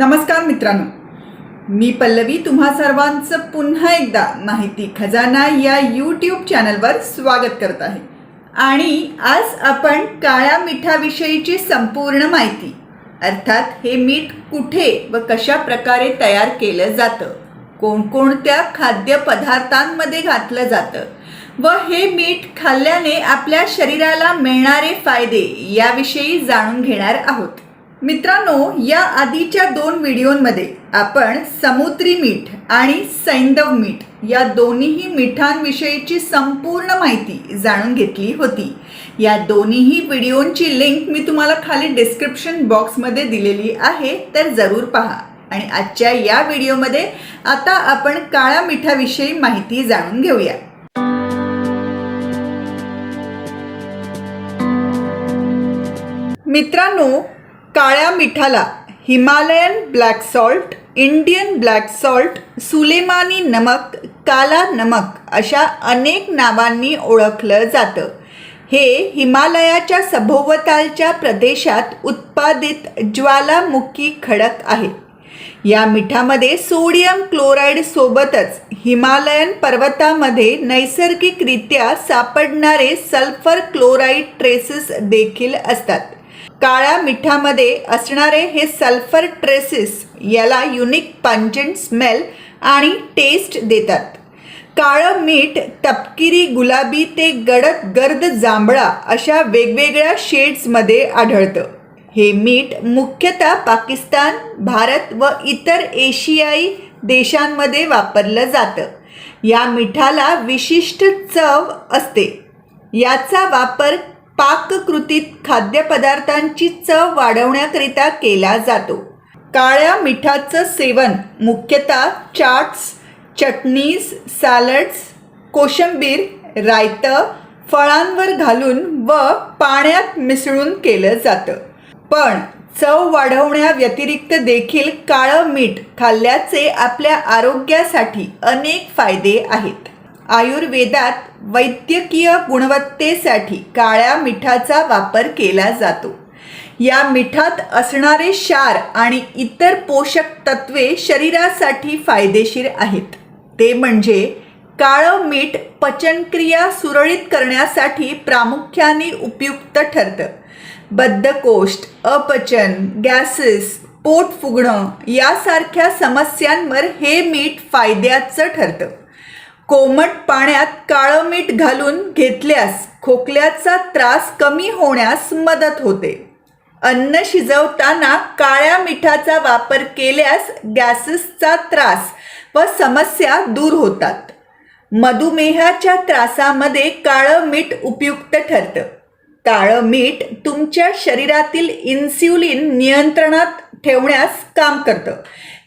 नमस्कार मित्रांनो. मी पल्लवी तुम्हा सर्वांचं पुन्हा एकदा माहिती खजाना या यूट्यूब चॅनलवर स्वागत करत आहे. आणि आज आपण काळ्या मिठाविषयीची संपूर्ण माहिती अर्थात हे मीठ कुठे व कशा प्रकारे तयार केलं जातं कोणकोणत्या खाद्यपदार्थांमध्ये घातलं जातं व हे मीठ खाल्ल्याने आपल्या शरीराला मिळणारे फायदे याविषयी जाणून घेणार आहोत. मित्रांनो या आधीच्या दोन व्हिडिओमध्ये आपण समुद्री मीठ आणि सैंदव मीठ या दोन्हीही मिठांविषयीची संपूर्ण माहिती जाणून घेतली होती. या दोन्हीही व्हिडिओंची लिंक मी तुम्हाला खाली डिस्क्रिप्शन बॉक्समध्ये दिलेली आहे तर जरूर पहा. आणि आजच्या या व्हिडिओमध्ये आता आपण काळ्या मिठाविषयी माहिती जाणून घेऊया. मित्रांनो काळ्या मिठाला Himalayan black salt Indian black salt Soleimani नमक काला नमक अशा अनेक नावांनी ओळखलं जातं. हे हिमालयाच्या सभोवतालच्या प्रदेशात उत्पादित ज्वालामुखी खडक आहे. या मिठामध्ये सोडियम क्लोराईड सोबतच हिमालयन पर्वतामध्ये नैसर्गिकरित्या सापडणारे सल्फर क्लोराईड ट्रेसेस देखील असतात. काळ्या मिठामध्ये असणारे हे सल्फर ट्रेसेस याला युनिक पंजंट स्मेल आणि टेस्ट देतात. काळं मीठ तपकिरी गुलाबी ते गडद गर्द जांभळा अशा वेगवेगळ्या शेड्समध्ये आढळतं. हे मीठ मुख्यतः पाकिस्तान भारत व इतर एशियाई देशांमध्ये वापरलं जातं. या मिठाला विशिष्ट चव असते. याचा वापर पाककृतीत खाद्यपदार्थांची चव वाढवण्याकरिता केला जातो. काळ्या मिठाचं सेवन मुख्यतः चाट्स चटणीज सॅलड्स कोशिंबीर रायतं फळांवर घालून व पाण्यात मिसळून केलं जातं. पण चव वाढवण्याव्यतिरिक्त देखील काळं मीठ खाल्ल्याचे आपल्या आरोग्यासाठी अनेक फायदे आहेत. आयुर्वेदात वैद्यकीय गुणवत्तेसाठी काळ्या मिठाचा वापर केला जातो. या मिठात असणारे क्षार आणि इतर पोषक तत्वे शरीरासाठी फायदेशीर आहेत. ते म्हणजे काळं मीठ पचनक्रिया सुरळीत करण्यासाठी प्रामुख्याने उपयुक्त ठरतं. बद्धकोष्ठ अपचन गॅसेस पोट फुगणं यासारख्या समस्यांवर हे मीठ फायद्याचं ठरतं. कोमट पाण्यात काळं मीठ घालून घेतल्यास खोकल्याचा त्रास कमी होण्यास मदत होते. अन्न शिजवताना काळ्या मिठाचा वापर केल्यास गॅसेसचा त्रास व समस्या दूर होतात. मधुमेहाच्या त्रासामध्ये काळं मीठ उपयुक्त ठरतं. काळं मीठ तुमच्या शरीरातील इन्स्युलिन नियंत्रणात ठेवण्यास काम करतं.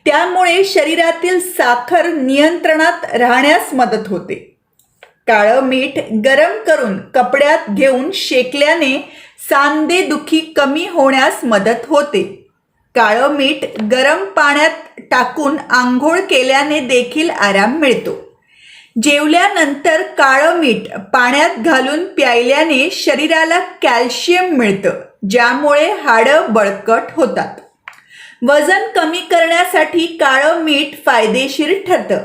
त्यामुळे शरीरातील साखर नियंत्रणात राहण्यास मदत होते. काळं मीठ गरम करून कपड्यात घेऊन शेकल्याने सांधेदुखी कमी होण्यास मदत होते. काळं मीठ गरम पाण्यात टाकून आंघोळ केल्याने देखील आराम मिळतो. जेवल्यानंतर काळं मीठ पाण्यात घालून प्यायल्याने शरीराला कॅल्शियम मिळतं ज्यामुळे हाडं बळकट होतात. वजन कमी करण्यासाठी काळं मीठ फायदेशीर ठरतं.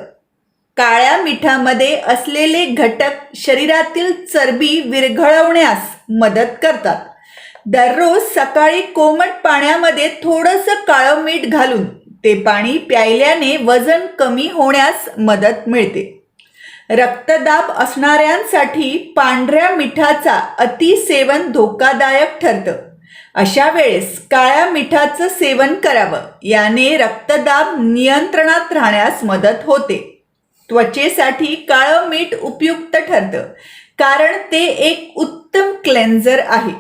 काळ्या मिठामध्ये असलेले घटक शरीरातील चरबी विरघळवण्यास मदत करतात. दररोज सकाळी कोमट पाण्यामध्ये थोडंसं काळं मीठ घालून ते पाणी प्यायल्याने वजन कमी होण्यास मदत मिळते. रक्तदाब असणाऱ्यांसाठी पांढऱ्या मिठाचा अतिसेवन धोकादायक ठरतं. अशा वेळेस काळ्या मिठाचं सेवन करावं. याने रक्तदाब नियंत्रणात राहण्यास मदत होते. त्वचेसाठी काळं मीठ उपयुक्त ठरतं कारण ते एक उत्तम क्लेन्झर आहे.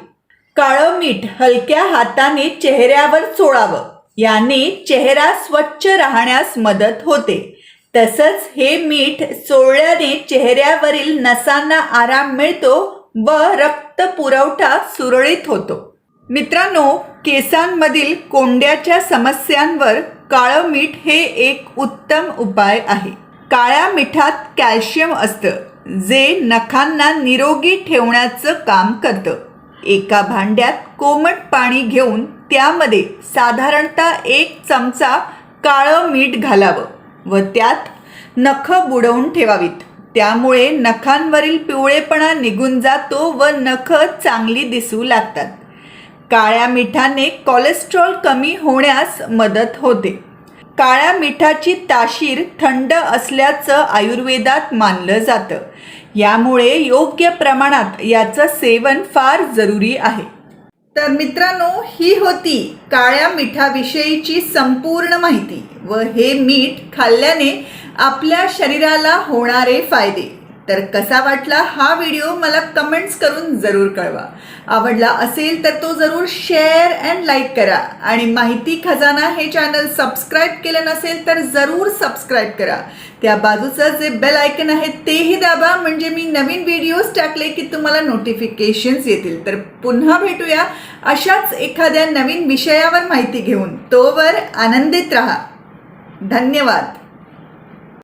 काळं मीठ हलक्या हाताने चेहऱ्यावर चोळावं. याने चेहरा स्वच्छ राहण्यास मदत होते. तसंच हे मीठ चोळल्याने चेहऱ्यावरील नसांना आराम मिळतो व रक्त पुरवठा सुरळीत होतो. मित्रांनो केसांमधील कोंड्याच्या समस्यांवर काळं मीठ हे एक उत्तम उपाय आहे. काळ्या मिठात कॅल्शियम असतं जे नखांना निरोगी ठेवण्याचं काम करतं. एका भांड्यात कोमट पाणी घेऊन त्यामध्ये साधारणतः एक चमचा काळं मीठ घालावं व त्यात नखं बुडवून ठेवावीत. त्यामुळे नखांवरील पिवळेपणा निघून जातो व नखं चांगली दिसू लागतात. काळ्या मिठाने कोलेस्ट्रॉल कमी होण्यास मदत होते. काळ्या मिठाची ताशीर थंड असल्याचं आयुर्वेदात मानलं जातं. यामुळे योग्य प्रमाणात याचं सेवन फार जरुरी आहे. तर मित्रांनो ही होती काळ्या मिठाविषयीची संपूर्ण माहिती व हे मीठ खाल्ल्याने आपल्या शरीराला होणारे फायदे. तर कसा वाटला हा व्हिडिओ मला कमेंट्स करून जरूर कळवा. आवडला असेल तर तो जरूर शेअर अँड लाईक करा. आणि माहिती खजाना हे चॅनल सबस्क्राईब केलं नसेल तर जरूर सबस्क्राईब करा. त्या बाजूचं जे बेल आयकन आहे तेही दाबा. म्हणजे मी नवीन व्हिडिओज टाकले की तुम्हाला नोटिफिकेशन्स येतील. तर पुन्हा भेटूया अशाच एखाद्या नवीन विषयावर माहिती घेऊन. तोवर आनंदित राहा. धन्यवाद.